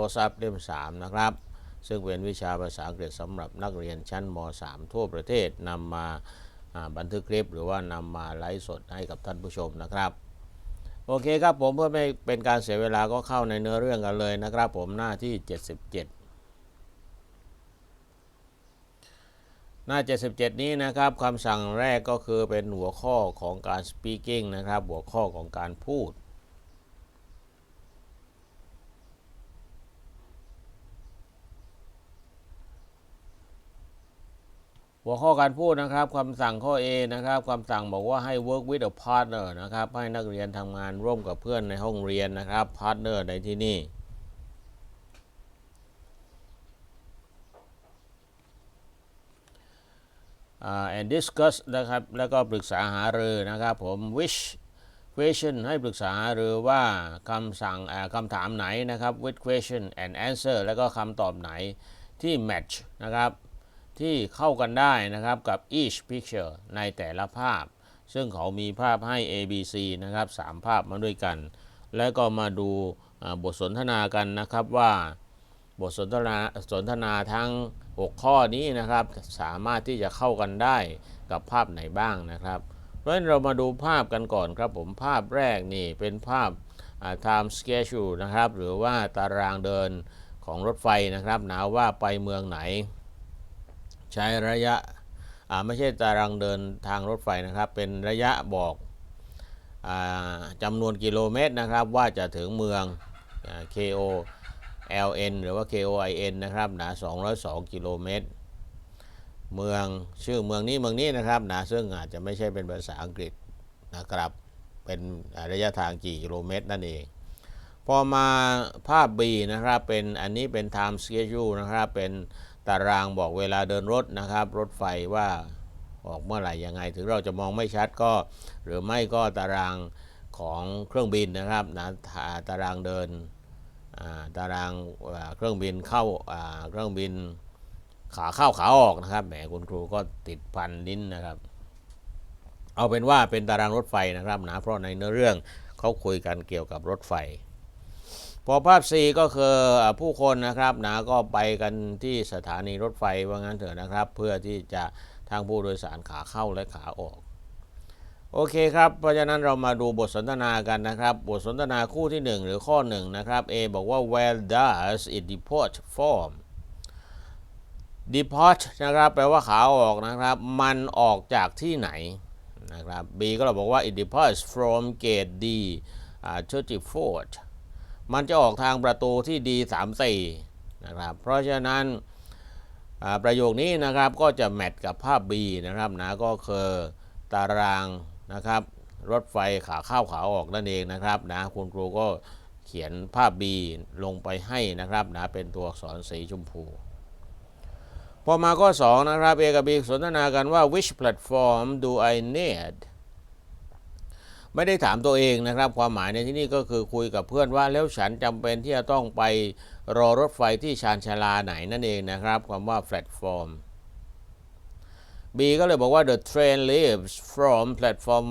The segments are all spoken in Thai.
close up เล่ม 3 นะครับ ซึ่งเป็นวิชาภาษาอังกฤษสำหรับนักเรียนชั้นม .3 ทั่วประเทศนำมาอ่าบันทึกคลิป หรือว่านำมาไลฟ์สดให้กับท่านผู้ชมนะครับโอเคครับผมเพื่อไม่เป็นการเสียเวลาก็เข้าในเนื้อเรื่องกันเลยนะครับ ผมหน้าที่ 77 หน้า 77 นี้นะครับคำสั่งแรกก็คือเป็นหัวข้อของการ speaking นะครับ หัวข้อของการพูด หัวข้อการพูดนะครับคำสั่งข้อ A นะครับคำสั่งบอกว่าให้ work with a partner นะครับ ให้นักเรียนทำงานร่วมกับเพื่อนในห้องเรียนนะครับ partner ในที่นี่ and discuss นะครับ แล้วก็ปรึกษาหารือนะครับ ผม which question ให้ปรึกษาหารือว่าคำสั่งคำถามไหนนะครับ with question and answer แล้วก็คำตอบไหนที่ match นะครับ ที่เข้ากันได้นะครับกับ each picture ในแต่ละภาพ ซึ่งเขามีภาพให้ A B C นะครับสามภาพมาด้วยกัน แล้วก็มาดูบทสนทนากันนะครับว่าบทสนทนาสนทนาทั้ง 6 ข้อนี้นะครับ สามารถที่จะเข้ากันได้กับภาพไหนบ้างนะครับเพราะฉะนั้นเรามาดูภาพกันก่อนครับผมภาพแรกนี่เป็นภาพ time schedule นะครับ หรือว่าตารางเดินของรถไฟนะครับหนะว่าไปเมืองไหน ใช้ระยะไม่ใช่ตารางเดินทางรถไฟนะครับ เป็นระยะบอกอจำนวนกิโลเมตรนะครับ ว่าจะถึงเมือง KO LN หรือว่า KOIN นะครับหนา 202 กิโลเมตร เมืองชื่อเมืองนี้เมืองนี้นะครับนะซึ่งอาจจะไม่ใช่เป็นภาษาอังกฤษนะครับเป็นระยะทางกี่กิโลเมตรนั่นเอง พอมาภาพ B นะครับเป็นอันนี้เป็น time schedule นะครับเป็น ตารางบอกเวลาเดินรถนะครับ รถไฟว่าออกเมื่อไหร่ยังไง ถึงเราจะมองไม่ชัดก็ หรือไม่ก็ตารางของเครื่องบินนะครับนะอ่าตารางเดินตารางเครื่องบินเข้าอ่าเครื่องบินขาเข้าขาออกนะครับแหมคุณครูก็ติดพันลิ้นนะครับ เอาเป็นว่าเป็นตารางรถไฟนะครับนะเพราะในเนื้อเรื่องเขาคุยกันเกี่ยวกับรถไฟ พอภาพ C ก็คือผู้คนนะครับนะก็ไปกันที่สถานีรถไฟว่างั้นเถอะนะครับ เพื่อที่จะทางผู้โดยสารขาเข้าและขาออก โอเคครับ เพราะฉะนั้นเรามาดูบทสนทนากันนะครับ บทสนทนาคู่ที่ 1 หรือข้อ 1 นะครับ A บอกว่า where does it depart from depart นะครับแปลว่าขาออกนะครับ มันออกจากที่ไหนนะครับ B ก็เราบอกว่า it departs from gate D อ่า34 มันจะออกทางประตูที่ D 34 นะครับ เพราะฉะนั้นประโยคนี้นะครับก็จะแมทกับภาพ B นะครับนะก็คือตารางนะครับรถไฟขาเข้าขาออกนั่นเองนะครับนะคุณครูก็เขียนภาพ B ลงไปให้นะครับนะเป็นตัวอักษรสีชมพู พอมาข้อ2นะครับ A กับ B สนทนากันว่า which platform do I need ไม่ได้ถามตัวเองนะครับ ความหมายในที่นี้ก็คือคุยกับเพื่อนว่าแล้วฉันจำเป็นที่จะต้องไปรอรถไฟที่ชานชาลาไหนนั่นเองนะครับความว่า platform B ก็เลยบอกว่า the train leaves from platform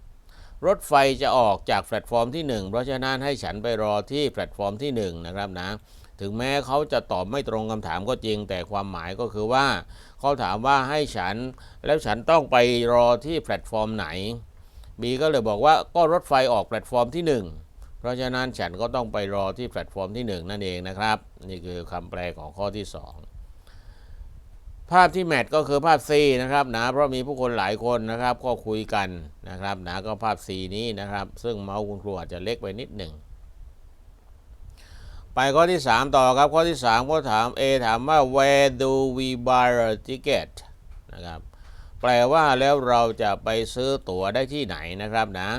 1 รถไฟจะออกจากแพลตฟอร์มที่ 1 เพราะฉะนั้นให้ฉันไปรอที่แพลตฟอร์มที่ 1 นะครับนะถึงแม้เขาจะตอบไม่ตรงคำถามก็จริง แต่ความหมายก็คือว่า เขาถามว่าให้ฉันแล้วฉันต้องไปรอที่แพลตฟอร์มไหน บีก็เลยบอกว่าก็รถไฟออกแพลตฟอร์มที่ 1 เพราะฉะนั้นฉันก็ต้องไปรอที่แพลตฟอร์มที่ 1 นั่นเองนะครับ นี่คือคำแปลของข้อที่ 2 ภาพที่แมทก็คือภาพ C นะครับนะเพราะมีผู้คนหลายคนนะครับ ก็คุยกันนะครับนะก็ภาพ C นี้นะครับ ซึ่งเมาส์คุณครูอาจจะเล็กไปนิดหนึ่งไปข้อที่ 3 ต่อครับ ข้อที่3ก็ถาม A ถามว่า where do we buy a ticket นะครับ แปลว่าแล้วเราจะไปซื้อตั๋วได้ที่ไหนนะครับนะ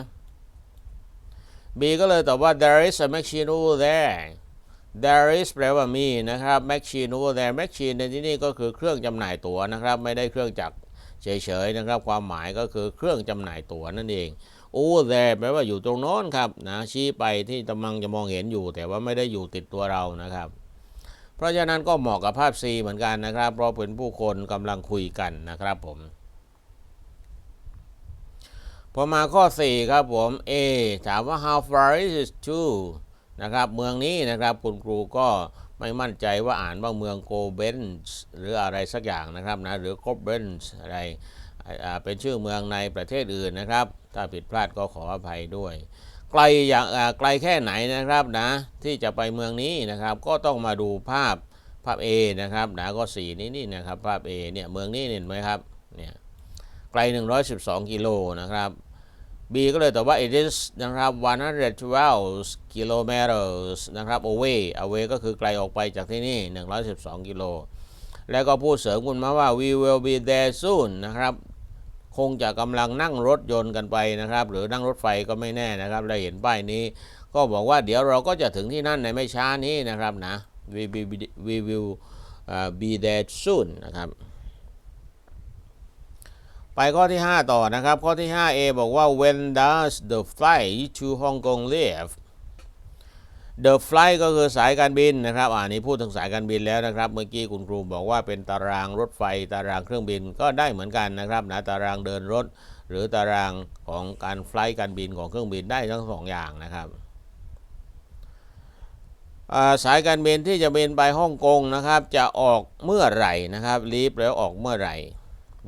B ก็เลยตอบว่า there is a machine over there there is แปลว่ามีนะครับ machine over there machine ในที่นี้ก็คือเครื่องจำหน่ายตั๋วนะครับ ไม่ได้เครื่องจักรเฉยๆนะครับ ความหมายก็คือเครื่องจำหน่ายตั๋วนั่นเอง over there แปลว่าอยู่ตรงโน้นครับนะชี้ไปที่กำลังจะมองเห็นอยู่ แต่ว่าไม่ได้อยู่ติดตัวเรานะครับ เพราะฉะนั้นก็เหมาะกับภาพ C เหมือนกันนะครับ เพราะเป็นผู้คนกำลังคุยกันนะครับผม พอมาข้อ 4 ครับผม A ถามว่า how far is it to นะครับ เมืองนี้นะครับ คุณครูก็ไม่มั่นใจว่าอ่านว่าเมืองโกเบนส์หรืออะไรสักอย่างนะครับนะ หรือโกเบนส์อะไรเป็นชื่อเมืองในประเทศอื่นนะครับ ถ้าผิดพลาดก็ขออภัยด้วย ไกลอย่างไกลแค่ไหนนะครับนะ ที่จะไปเมืองนี้นะครับ ก็ต้องมาดูภาพภาพ A นะครับนะก็สีนี้นี่นะครับ ภาพ A เนี่ยเมืองนี้เห็นไหมครับเนี่ยไกล 112 กิโลนะครับ B ก็เลยตอบว่า it is นะครับ112 kilometers นะครับ away away ก็คือไกลออกไปจากที่นี่ 112 กิโล แล้วก็พูดเสริมคุณมาว่า we will be there soon นะครับ คงจะกำลังนั่งรถยนต์กันไปนะครับ หรือนั่งรถไฟก็ไม่แน่นะครับเราเห็นป้ายนี้ ก็บอกว่าเดี๋ยวเราก็จะถึงที่นั่นในไม่ช้านี้นะครับนะ we, we, we will uh, be there soon นะครับ ไปข้อที่ 5 ต่อนะครับ ข้อที่ 5a บอกว่า when does the flight to Hong Kong leave the flight ก็คือสายการบินนะครับอ่านี้พูดถึงสายการบินแล้วนะครับ เมื่อกี้คุณครูบอกว่าเป็นตารางรถไฟ ตารางเครื่องบินก็ได้เหมือนกันนะครับนะตารางเดินรถ หรือตารางของการไฟล์การบินของเครื่องบินได้ทั้งสองอย่างนะครับาสายการบินที่จะบินไปฮ่องกงนะครับ จะออกเมื่อไหร่นะครับลีฟแล้วออกเมื่อไหร่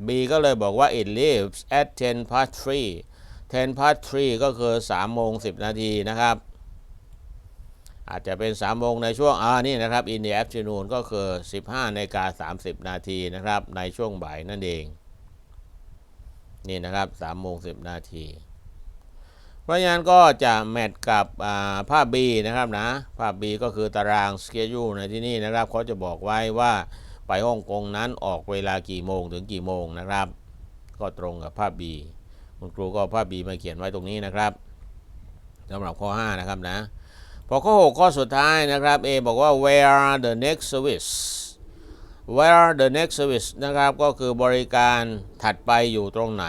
B ก็เลยบอกว่า it leaves at 10 past 3 10 past 3 ก็คือ3โมง10 นาทีนะครับ อาจจะเป็น3โมงในช่วงอ่านี่นะครับ in the afternoon ก็คือ 15นาฬิกา30 นาทีนะครับ ในช่วงบ่ายนั่นเอง นี่นะครับ3โมง10 นาทีเพราะฉะนั้นก็จะแมทกับอ่าภาพ B นะครับนะ ภาพ B ก็คือตาราง schedule ในที่นี่นะครับเขาจะบอกไว้ว่า ไปฮ่องกงนั้นออกเวลากี่โมงถึงกี่โมงนะครับ ก็ตรงกับภาพ B คุณครูก็ภาพ B มาเขียนไว้ตรงนี้นะครับสำหรับข้อ 5 นะครับนะพอข้อ 6 ข้อสุดท้ายนะครับ A บอกว่า where the next service where the next service นะครับก็คือบริการถัดไปอยู่ตรงไหน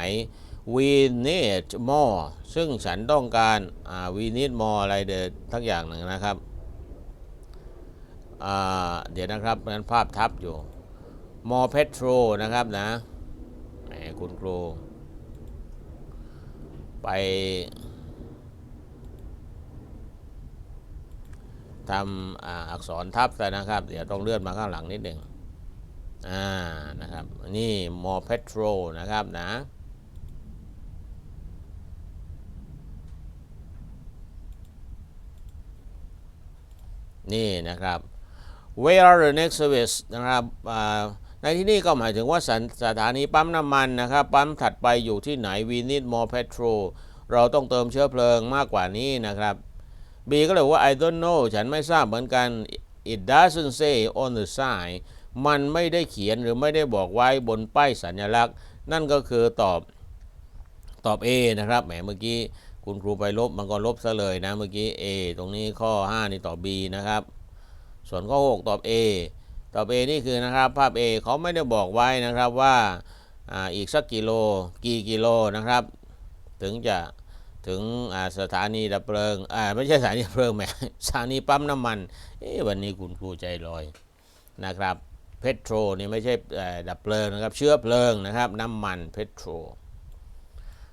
we need more ซึ่งฉันต้องการอ่า we need more อะไรเดทั้งอย่างหนึ่งนะครับ เดี๋ยวนะครับนั้นภาพทับอยู่ more petrol นะครับนะแหมคุณครู ไปทำออักษรทับซะนะครับ เดี๋ยวต้องเลื่อนมาข้างหลังนิดหนึ่งอ่านะครับ นี่ more petrol นะครับนะนี่นะครับ where are the next service นะครับในที่นี่ก็หมายถึงว่าสถสถานีปั๊มน้ำมันนะครับปั๊มถัดไปอยู่ที่ไหน we need more petrol เราต้องเติมเชื้อเพลิงมากกว่านี้นะครับ B ก็เลยว่า I don't know ฉันไม่ทราบเหมือนกัน it doesn't say on the sign มันไม่ได้เขียนหรือไม่ได้บอกไว้บนป้ายสัญลักษณ์ นั่นก็คือตอบตอบ A นะครับแหมเมื่อกี้คุณครูไปลบมันก็ลบซะเลยนะเมื่อกี้ A ตรงนี้ข้อ 5 นี่ตอบ B นะครับ ส่วนข้อ 6 ตอบ A ตอบ A นี่คือนะครับภาพ A เขาไม่ได้บอกไว้นะครับว่าอ่าอีกสักกิโลกี่กิโลนะครับ ถึงจะถึงสถานีดับเพลิงอ่าไม่ใช่สถานีดับเพลิงแหมสถานีปั๊มน้ำมันอ๊ะวันนี้คุณครูใจลอยนะครับเพโตรนี่ไม่ใช่ดับเพลิงนะครับ เชื้อเพลิงนะครับ น้ำมันเพโตร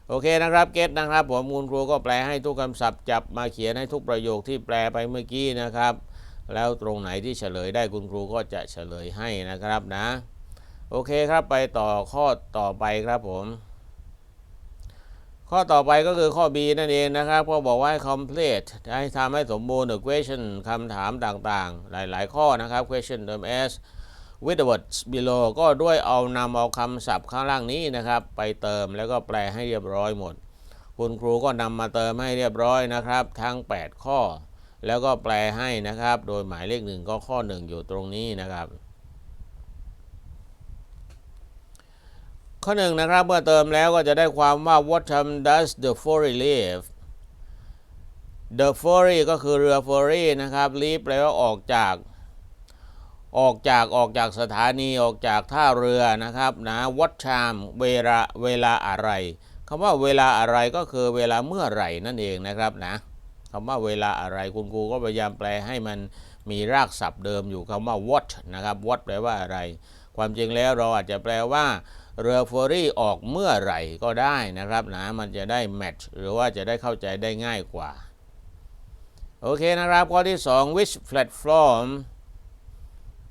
โอเคนะครับเกตนะครับผมคุณครูก็แปลให้ทุกคำศัพท์จับมาเขียนให้ทุกประโยคที่แปลไปเมื่อกี้นะครับ แล้วตรงไหนที่เฉลยได้คุณครูก็จะเฉลยให้นะครับนะ โอเคครับไปต่อข้อต่อไปครับผม ข้อต่อไปก็คือข้อ B นั่นเองนะครับ ก็บอกว่าให้ complete ให้ทำให้สมบูรณ์ the question คำถามต่างๆ หลายๆ ข้อนะครับ question เติม s with the words below ก็ด้วยเอานำเอาคำศัพท์ข้างล่างนี้นะครับ ไปเติมแล้วก็แปลให้เรียบร้อยหมด คุณครูก็นำมาเติมให้เรียบร้อยนะครับ ทั้ง 8 ข้อ แล้วก็แปลให้นะครับ โดยหมายเลขหนึ่งก็ข้อ1อยู่ตรงนี้นะครับ ข้อหนึ่งนะครับเมื่อเติมแล้วก็จะได้ความว่า what time does the ferry leave the ferry ก็คือเรือเฟอร์รี่นะครับ leave แปลว่าออกจากออกจากออกจากสถานีออกจากท่าเรือนะครับนะ what time เวลาเวลาอะไรคำว่าเวลาอะไรก็คือเวลาเมื่อไหร่นั่นเองนะครับนะ คำว่าเวลาอะไรคุณครูก็พยายามแปลให้มันมีรากศัพท์เดิมอยู่คำว่า what นะครับ what แปลว่าอะไร ความจริงแล้วเราอาจจะแปลว่าเรือเฟอร์รี่ออกเมื่อไหร่ก็ได้นะครับนะมันจะได้แมทช์หรือว่าจะได้เข้าใจได้ง่ายกว่า โอเคนะครับ ข้อที่ 2 which platform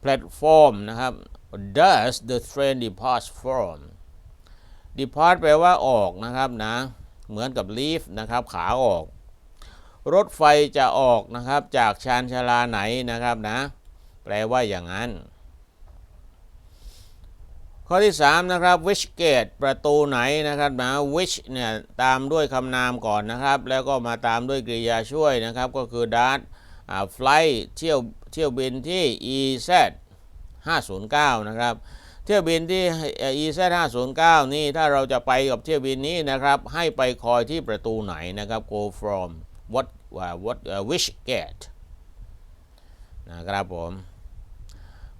platform นะครับ does the train depart from depart แปลว่าออกนะครับนะ เหมือนกับ leave นะครับ ขาออก รถไฟจะออกนะครับจากชานชาลาไหนนะครับนะ แปลว่าอย่างนั้น ข้อที่ 3 นะครับ which gate ประตูไหนนะครับนะ which เนี่ยตามด้วยคำนามก่อนนะครับ แล้วก็มาตามด้วยกริยาช่วยนะครับ ก็คือ dart flight เที่ยวเที่ยวบินที่ EZ 509 นะครับเที่ยวบินที่ EZ 509นี่ถ้าเราจะไปกับเที่ยวบินนี้นะครับ ให้ไปคอยที่ประตูไหนนะครับ go from what ว่า what which gate นะครับผม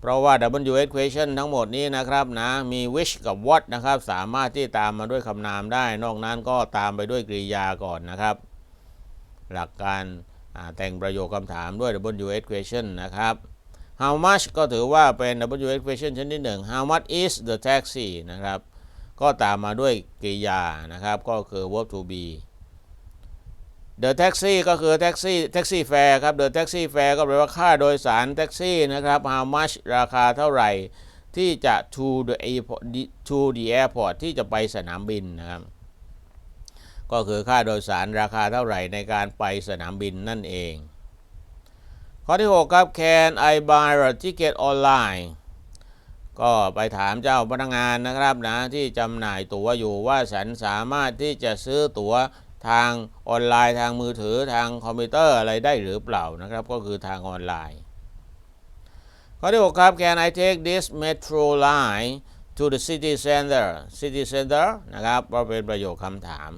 เพราะว่า WH question ทั้งหมดนี้นะครับนะมี which กับ what นะครับ สามารถที่ตามมาด้วยคำนามได้ นอกนั้นก็ตามไปด้วยกริยาก่อนนะครับ หลักการแต่งประโยคคำถามด้วย WH question นะครับ how much ก็ถือว่าเป็น WH question ชนิดหนึ่ง how much is the taxi นะครับ ก็ตามมาด้วยกริยานะครับ ก็คือ verb to be the taxi ก็คือแท็กซี่แท็กซี่แฟร์ครับ the taxi fare ก็แปลว่าค่าโดยสารแท็กซี่นะครับ how much ราคาเท่าไหร่ ที่จะ to the airport to the airport ที่จะไปสนามบินนะครับ ก็คือค่าโดยสารราคาเท่าไหร่ในการไปสนามบินนั่นเอง ข้อที่ 6 ครับ can I buy a ticket online ก็ไปถามเจ้าพนักงานนะครับนะที่จำหน่ายตั๋วอยู่ว่าฉันสามารถที่จะซื้อตั๋ว ทางออนไลน์ทางมือถือทางคอมพิวเตอร์อะไรได้หรือเปล่านะครับ ก็คือทางออนไลน์ ข้อที่ 6 ครับ Can I take this metro line to the city center city center นะครับก็เป็นประโยคคำถาม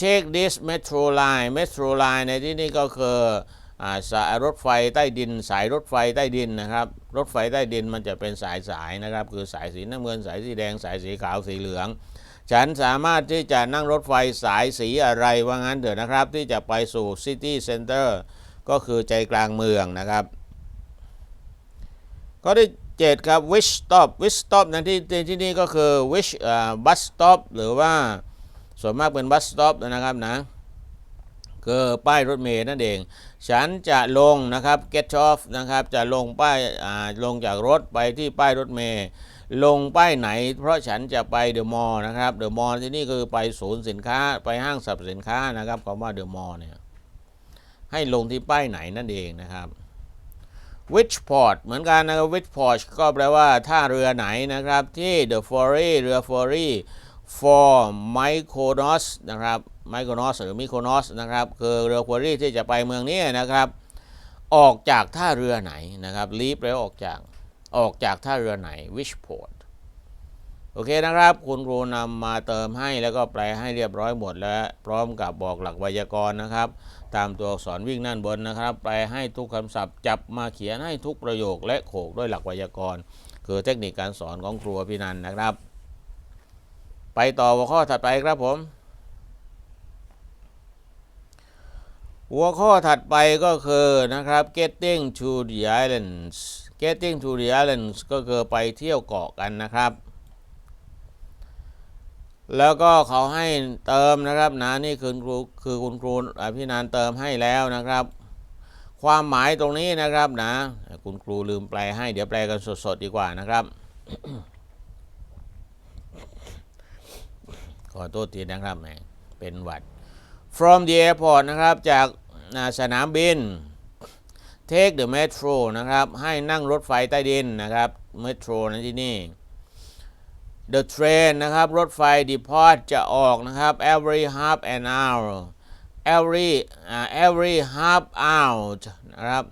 Take this metro line metro line ในที่นี้ก็คือสายรถไฟใต้ดิน สายรถไฟใต้ดินนะครับ รถไฟใต้ดินมันจะเป็นสายสายนะครับ คือสายสีน้ำเงินสายสีแดงสายสีขาวสีเหลือง ฉันสามารถที่จะนั่งรถไฟสายสีอะไรว่างั้นเถอะนะครับ ที่จะไปสู่ซิตี้เซ็นเตอร์ก็คือใจกลางเมืองนะครับก็ที่7ครับ which stop which stop ในที่ที่นี่ก็คือ which bus stop หรือว่าส่วนมากเป็น bus stop นะครับนะคือป้ายรถเมล์นั่นเอง ฉันจะลงนะครับ get off นะครับ จะลงป้ายลงจากรถไปที่ป้ายรถเมล์ ลงป้ายไหน เพราะฉันจะไปเดอะมอลล์นะครับเดอะมอลล์ที่นี่คือไปศูนย์สินค้าไปห้างสรรพสินค้านะครับคำว่าเดอะมอลล์เนี่ยให้ลงที่ป้ายไหนนั่นเองนะครับ which port เหมือนกันนะครับ which port ก็แปลว่าท่าเรือไหนนะครับที่ the ferry เรือ ferry for Mykonos นะครับ Mykonos หรือ Mykonos นะครับคือเรือ ferry ที่จะไปเมืองนี้นะครับ ออกจากท่าเรือไหนนะครับ leave แปลว่าออกจาก ออกจากท่าเรือไหน which port โอเคนะครับ คุณครูนำมาเติมให้แล้วก็แปลให้เรียบร้อยหมดแล้ว พร้อมกับบอกหลักไวยากรณ์นะครับ ตามตัวอักษรวิ่งนั่นบนนะครับ แปลให้ทุกคำศัพท์จับมาเขียนให้ทุกประโยคและโขกด้วยหลักไวยากรณ์คือเทคนิคการสอนของครูพินันนะครับ ไปต่อหัวข้อถัดไปครับผม หัวข้อถัดไปก็คือนะครับ getting to the islands getting to the islands ก็คือไปเที่ยวเกาะกันนะครับ แล้วก็เขาให้เติมนะครับนะนี่คือครูคือคุณครูพี่นานเติมให้แล้วนะครับ ความหมายตรงนี้นะครับนะ คุณครูลืมแปลให้เดี๋ยวแปลกันสดๆดีกว่านะครับ ขอโทษทีนะครับแมเป็นหวัด from the airport นะครับจากสนามบิน take the metro นะครับ ให้นั่งรถไฟใต้ดินนะครับ metro นะที่นี่ the train นะครับ รถไฟ depart จะออกนะครับ every half an hour every uh, every half hour นะครับ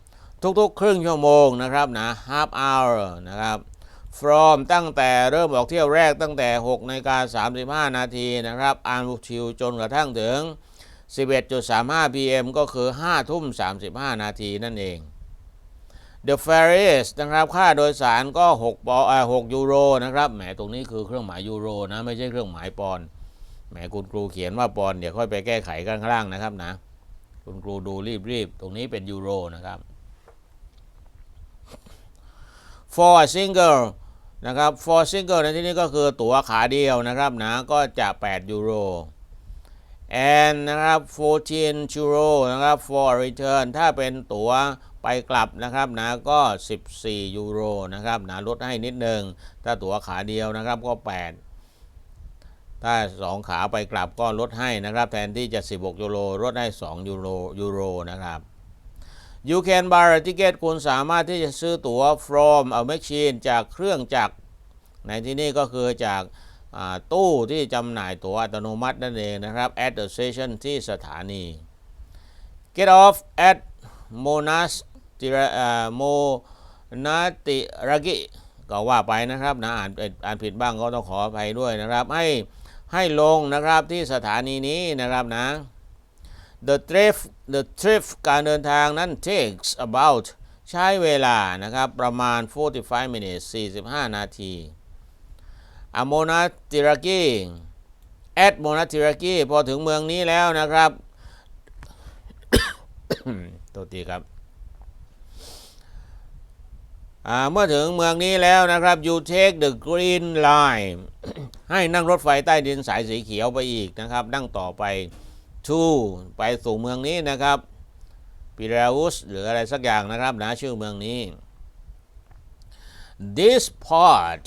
ทุกๆ ครึ่งชั่วโมงนะครับนะ half hour นะครับ from ตั้งแต่เริ่มออกเที่ยวแรกตั้งแต่6นาฬิกา35 นาทีนะครับ until จนกระทั่งถึง 11.35 pm ก็คือ 5 ทุ่ม 35 นาทีนั่นเอง The fares นะครับ ค่าโดยสารก็6ปอ6ยูโรนะครับ แหม ตรงนี้คือเครื่องหมายยูโรนะ ไม่ใช่เครื่องหมายปอนด์แหม คุณครูเขียนว่าปอนด์เดี๋ยวค่อยไปแก้ไขกันข้างล่างนะครับนะ คุณครูดูรีบๆ ตรงนี้เป็นยูโรนะครับ for a single นะครับ for single ในที่นี้ก็คือตั๋วขาเดียวนะครับนะ ก็จะ 8 ยูโร and นะครับ14 euro นะครับ for return ถ้าเป็นตั๋วไปกลับนะครับนะก็ 14 ยูโรนะครับนะลดให้นิดนึง ถ้าตั๋วขาเดียวนะครับก็ 8 ถ้า 2 ขาไปกลับก็ลดให้นะครับ แทนที่จะ 16 ยูโรลดให้ 2 ยูโรยูโรนะครับ You can buy a ticket คุณสามารถที่จะซื้อตั๋ว from a machine จากเครื่องจักรในที่นี้ก็คือจาก ตู้ที่จำหน่ายตั๋วอัตโนมัตินั่นเองนะครับ at the station ที่สถานี get off at Monas Monastiraki ก็ว่าไปนะครับนะอ่านอ่านผิดบ้างก็ต้องขออภัยด้วยนะครับ ให้ให้ลงนะครับที่สถานีนี้นะครับนะ the trip the trip การเดินทางนั้น takes about ใช้เวลานะครับ ประมาณ 45 minutes 45 นาที อโมนาติรากีแอดโมนาติรากีพอถึงเมืองนี้แล้วนะครับตัวตีครับเมื่อถึงเมืองนี้แล้วนะครับ you take the green line ให้นั่งรถไฟใต้ดินสายสีเขียวไปอีกนะครับ นั่งต่อไป to ไปสู่เมืองนี้นะครับปิราอุสหรืออะไรสักอย่างนะครับนะชื่อเมืองนี้ this part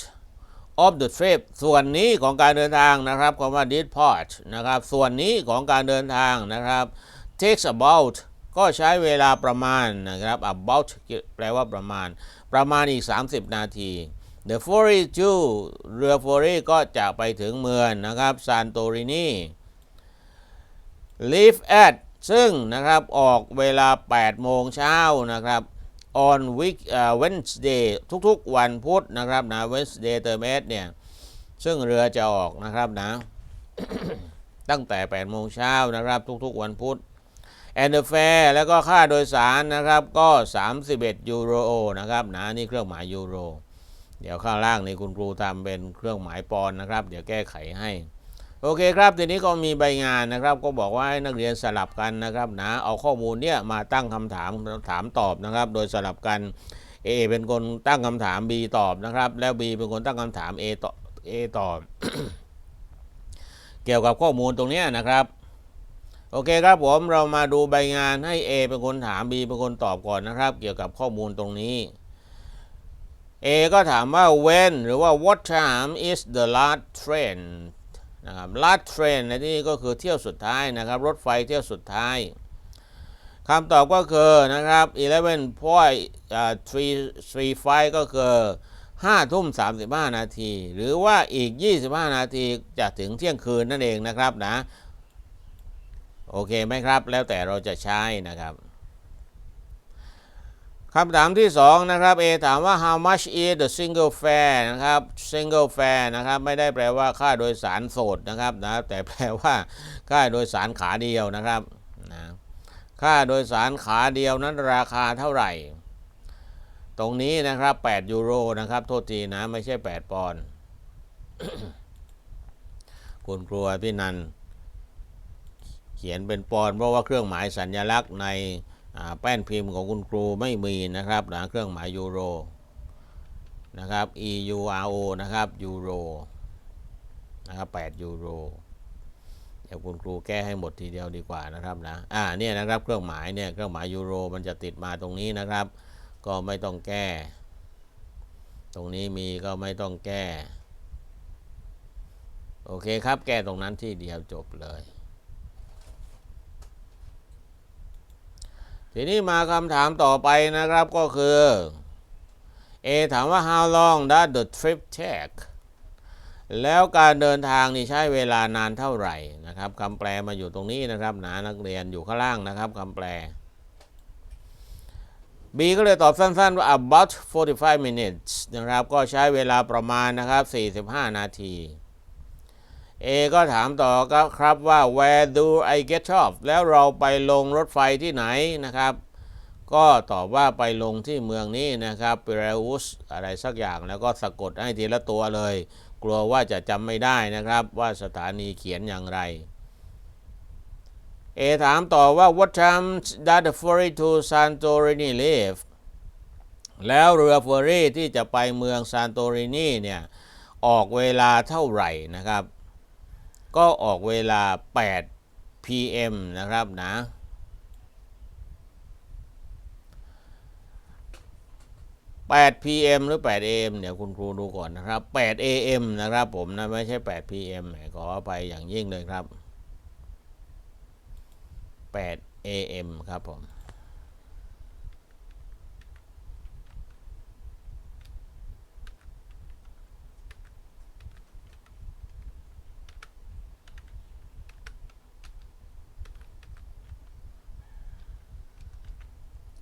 of the trip ส่วนนี้ของการเดินทางนะครับคำว่า this part นะครับ ส่วนนี้ของการเดินทางนะครับ takes about ก็ใช้เวลาประมาณนะครับ about แปลว่าประมาณ ประมาณอีก 30 นาที the ferry to เรือฟอรี่ก็จะไปถึงเมืองนะครับซานโตรินี leave at ซึ่งนะครับออกเวลา 8 โมงเช้านะครับ on week Wednesday ทุกๆวันพุธนะครับนะ Wednesday เติม s เนี่ยซึ่งเรือจะออกนะครับนะตั้งแต่8โมงเช้านะครับ ทุกๆวันพุธ and the fare แล้วก็ค่าโดยสารนะครับก็ 31 ยูโรนะครับนะนี่เครื่องหมายยูโร เดี๋ยวข้างล่างนี่คุณครูทำเป็นเครื่องหมายปอนนะครับ เดี๋ยวแก้ไขให้ โอเคครับทีนี้ก็มีใบงานนะครับ ก็บอกว่าให้นักเรียนสลับกันนะครับนะเอาข้อมูลเนี่ยมาตั้งคำถามถามตอบนะครับ โดยสลับกัน A เป็นคนตั้งคำถาม B ตอบนะครับ แล้ว B เป็นคนตั้งคำถาม A ตอบ A ตอบ เกี่ยวกับข้อมูลตรงเนี้ยนะครับโอเคครับผมเรามาดูใบงานให้ A เป็นคนถาม B เป็นคนตอบก่อนนะครับ เกี่ยวกับข้อมูลตรงนี้ A ก็ถามว่า when หรือว่า what time is the last train นะครับ last train ในที่นี้ก็คือเที่ยวสุดท้ายนะครับ รถไฟเที่ยวสุดท้ายคำตอบก็คือนะครับ11 point 335ก็คือ5ทุ่ม35 นาที หรือว่าอีก 25 นาทีจะถึงเที่ยงคืนนั่นเองนะครับนะ โอเคไหมครับ แล้วแต่เราจะใช้นะครับ คำถามที่ 2 นะครับ A ถามว่า how much is the single fare นะครับ single fare นะครับ ไม่ได้แปลว่าค่าโดยสารโสดนะครับนะแต่แปลว่าค่าโดยสารขาเดียวนะครับนะค่าโดยสารขาเดียวนั้นราคาเท่าไหร่ ตรงนี้นะครับ 8 ยูโรนะครับ โทษทีนะ ไม่ใช่ 8 ปอนด์คุณครูพี่นัน เขียนเป็นปอนด์เพราะว่าเครื่องหมายสัญลักษณ์ใน แป้นพิมพ์ของคุณครูไม่มีนะครับนะเครื่องหมายยูโรนะครับ e u r o นะครับยูโรนะครับ8ยูโรเดี๋ยวคุณครูแก้ให้หมดทีเดียวดีกว่านะครับนะอ่าเนี่ยนะครับเครื่องหมายเนี่ยเครื่องหมายยูโรมันจะติดมาตรงนี้นะครับ ก็ไม่ต้องแก้ ตรงนี้มีก็ไม่ต้องแก้ โอเคครับแก้ตรงนั้นที่เดียวจบเลย ทีนี้มาคำถามต่อไปนะครับก็คือ A ถามว่า how long does the trip take แล้วการเดินทางนี่ใช้เวลานานเท่าไหร่นะครับคำแปลมาอยู่ตรงนี้นะครับหนานักเรียนอยู่ข้างล่างนะครับคำแปล B ก็เลยตอบสั้นๆว่า about 45 minutes นะครับ ก็ใช้เวลาประมาณนะครับ 45 นาที A ก็ถามต่อครับว่า where do I get off แล้วเราไปลงรถไฟที่ไหนนะครับ ก็ตอบว่าไปลงที่เมืองนี้นะครับเปรอุสอะไรสักอย่างแล้วก็สะกดให้ทีละตัวเลย กลัวว่าจะจำไม่ได้นะครับ ว่าสถานีเขียนอย่างไรเอถามต่อว่า what time does the ferry to Santorini leave แล้วเรือเฟอร์รี่ที่จะไปเมืองซานโตรินีเนี่ย ออกเวลาเท่าไหร่นะครับ ก็ออกเวลา 8 p.m. นะครับนะ 8 p.m. หรือ 8 a.m. เดี๋ยวคุณครูดูก่อนนะครับ 8 a.m. นะครับผมนะ ไม่ใช่ 8 p.m. ขออภัยอย่างยิ่งเลยครับ 8 a.m. ครับผม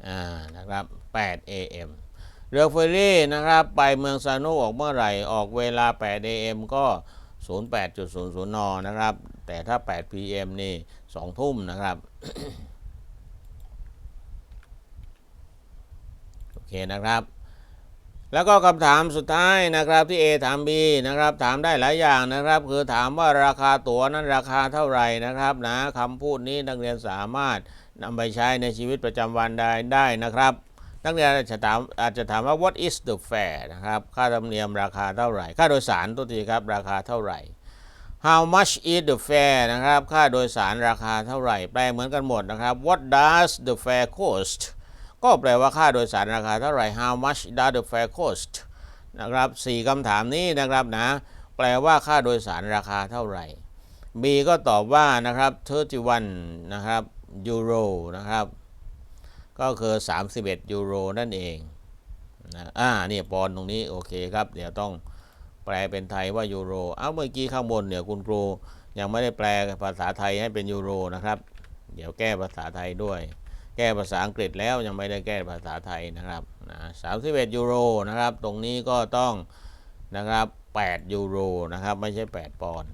อ่า นะครับ 8 a.m. เรือเฟอร์รี่นะครับไปเมืองซาโนออกเมื่อไหร่ออกเวลา 8 a.m. ก็ 08.00 น นะครับ แต่ถ้า 8 p.m. นี่ 2 ทุ่มนะครับ โอเคนะครับ แล้วก็คำถามสุดท้ายนะครับที่ A ถาม B นะครับ ถามได้หลายอย่างนะครับ คือถามว่าราคาตั๋วนั้นราคาเท่าไหร่นะครับนะคำพูดนี้นักเรียนสามารถ นำไปใช้ในชีวิตประจำวันได้ได้นะครับ นักเรียนอาจจะถามอาจจะถามว่า what is the fare นะครับ ค่าธรรมเนียมราคาเท่าไหร่ ค่าโดยสารตัวทีครับราคาเท่าไหร่ how much is the fare นะครับ ค่าโดยสารราคาเท่าไหร่ แปลเหมือนกันหมดนะครับ what does the fare cost ก็แปลว่าค่าโดยสารราคาเท่าไหร่ how much does the fare cost นะครับสี่คำถามนี้นะครับนะ แปลว่าค่าโดยสารราคาเท่าไหร่ B ก็ตอบว่านะครับ31นะครับ ยูโรนะครับ ก็คือ 31 ยูโรนั่นเองนะอ่าเนี่ยปอนตรงนี้โอเคครับ เดี๋ยวต้องแปลเป็นไทยว่ายูโร เอาเมื่อกี้ข้างบนเนี่ยคุณครูยังไม่ได้แปลภาษาไทยให้เป็นยูโรนะครับ เดี๋ยวแก้ภาษาไทยด้วย แก้ภาษาอังกฤษแล้วยังไม่ได้แก้ภาษาไทยนะครับนะ31ยูโรนะครับ ตรงนี้ก็ต้องนะครับ8ยูโรนะครับ ไม่ใช่8ปอนด์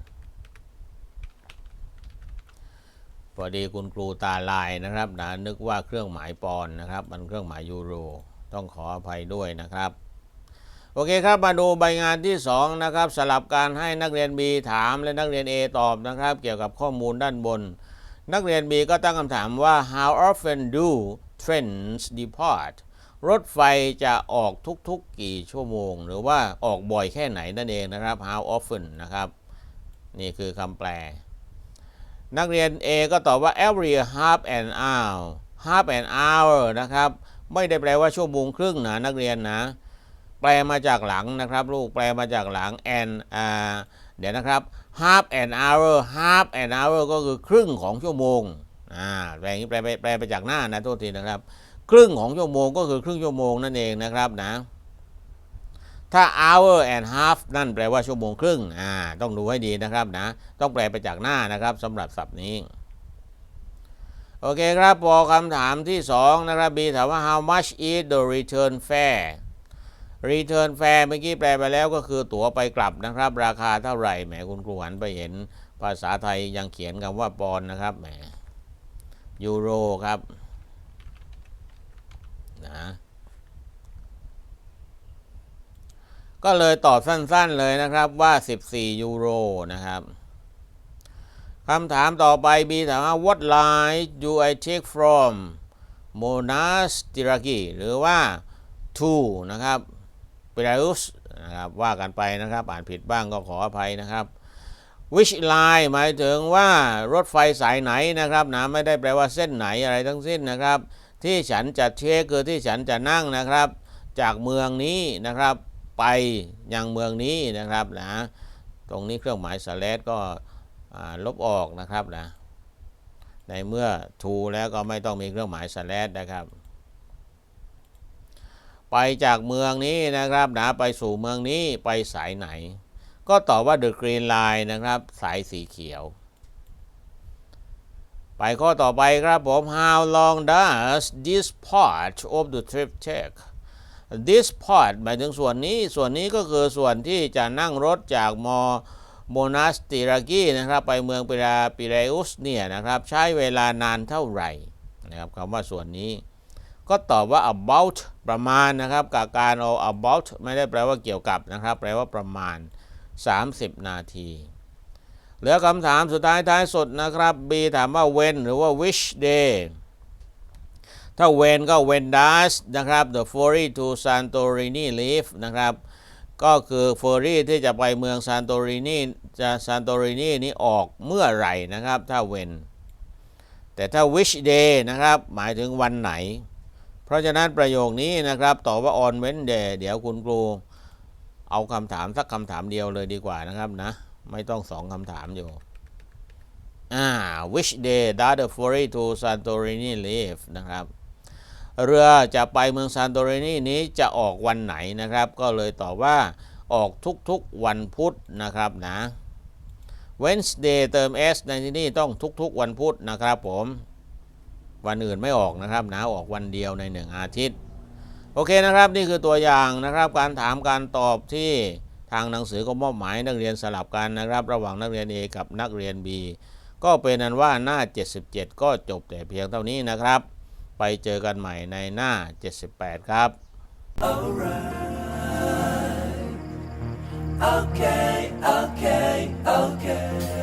พ อดีคุณครูตาลายนะครับนะนึกว่าเครื่องหมายปอนนะครับ มันเครื่องหมายยูโร ต้องขออภัยด้วยนะครับ โอเคครับมาดูใบงานที่ 2 นะครับสลับการให้นักเรียน B ถามและนักเรียน A ตอบนะครับ เกี่ยวกับข้อมูลด้านบน นักเรียน B ก็ตั้งคำถามว่า how often do trains depart รถไฟจะออกทุกๆกี่ชั่วโมง หรือว่าออกบ่อยแค่ไหนนั่นเองนะครับ how often นะครับ นี่คือคำแปล นักเรียน A ก็ตอบว่า every half an hour half an hour นะครับ ไม่ได้แปลว่าชั่วโมงครึ่งนะนักเรียนนะ แปลมาจากหลังนะครับ ลูกแปลมาจากหลัง and เดี๋ยวนะครับ half an hour half an hour ก็คือครึ่งของชั่วโมงอ่าแปลงนี้แปลไปแปลไปจากหน้านะโทษทีนะครับ ครึ่งของชั่วโมงก็คือครึ่งชั่วโมงนั่นเองนะครับนะ ถ้า hour and half นั่นแปลว่าชั่วโมงครึ่งอ่าต้องดูให้ดีนะครับนะ ต้องแปลไปจากหน้านะครับสำหรับศัพท์นี้ โอเคครับพอคำถามที่ 2 นะครับบีถามว่า how much is the return fare return fare เมื่อกี้แปลไปแล้วก็คือตั๋วไปกลับนะครับ ราคาเท่าไหร่แหมคุณครูหันไปเห็นภาษาไทยยังเขียนคำว่าปอนนะครับแหมยูโรครับนะ ก็เลยตอบสั้นๆเลยนะครับว่า 14 ยูโรนะครับคำถามต่อไปบีถามว่า what line do I take from Monastiraki หรือว่า to นะครับ Belarus นะครับว่ากันไปนะครับ อ่านผิดบ้างก็ขออภัยนะครับ which line หมายถึงว่ารถไฟสายไหนนะครับนะไม่ได้แปลว่าเส้นไหนอะไรทั้งสิ้นนะครับ ที่ฉันจะเช็คคือที่ฉันจะนั่งนะครับ จากเมืองนี้นะครับ ไปยังเมืองนี้นะครับนะ ตรงนี้เครื่องหมายสแลดก็ลบออกนะครับนะ ในเมื่อทูแล้วก็ไม่ต้องมีเครื่องหมายสแลดนะครับ ไปจากเมืองนี้นะครับนะไปสู่เมืองนี้ไปสายไหน ก็ตอบว่า the green line นะครับ สายสีเขียวไปข้อต่อไปครับผม how long does this part of the trip take this part หมายถึงส่วนนี้ส่วนนี้ก็คือส่วนที่จะนั่งรถจากมอโมนาสติรากีนะครับไปเมืองปิราปิเรอุสเนี่ยนะครับใช้เวลานานเท่าไหร่นะครับคำว่าส่วนนี้ ก็ตอบว่า about ประมาณนะครับกับการเอา about ไม่ได้แปลว่าเกี่ยวกับนะครับ แปลว่าประมาณ 30 นาที เหลือคำถามสุดท้ายท้ายสุดนะครับ B ถามว่า when หรือว่า which day ถ้า when ก็ when does นะครับ the ferry to Santorini leave นะครับก็คือเฟอร์รี่ที่จะไปเมืองซานโตรินีจะซานโตรินีนี้ออกเมื่อไหร่นะครับ ถ้า when แต่ถ้า which day นะครับ หมายถึงวันไหน เพราะฉะนั้นประโยคนี้นะครับตอบว่า on Wednesday เดี๋ยวคุณครู เอาคำถามสักคำถามเดียวเลยดีกว่านะครับนะ ไม่ต้องสองคำถามอยู่อ่า which day does the ferry to Santorini leave นะครับ เรือจะไปเมืองซานโตรินีนี้จะออกวันไหนนะครับ ก็เลยตอบว่าออกทุกๆวันพุธนะครับนะ Wednesday เติม s ในที่นี้ต้องทุกๆวันพุธนะครับผม วันอื่นไม่ออกนะครับนะออกวันเดียวในหนึ่งอาทิตย์ โอเคนะครับนี่คือตัวอย่างนะครับ การถามการตอบที่ทางหนังสือก็มอบหมายนักเรียนสลับกันนะครับ ระหว่างนักเรียน A กับนักเรียน B ก็เป็นนั้นว่าหน้า 77 ก็จบแต่เพียงเท่านี้นะครับ ไปเจอกันใหม่ในหน้า 78 ครับ Alright. Okay, okay, okay.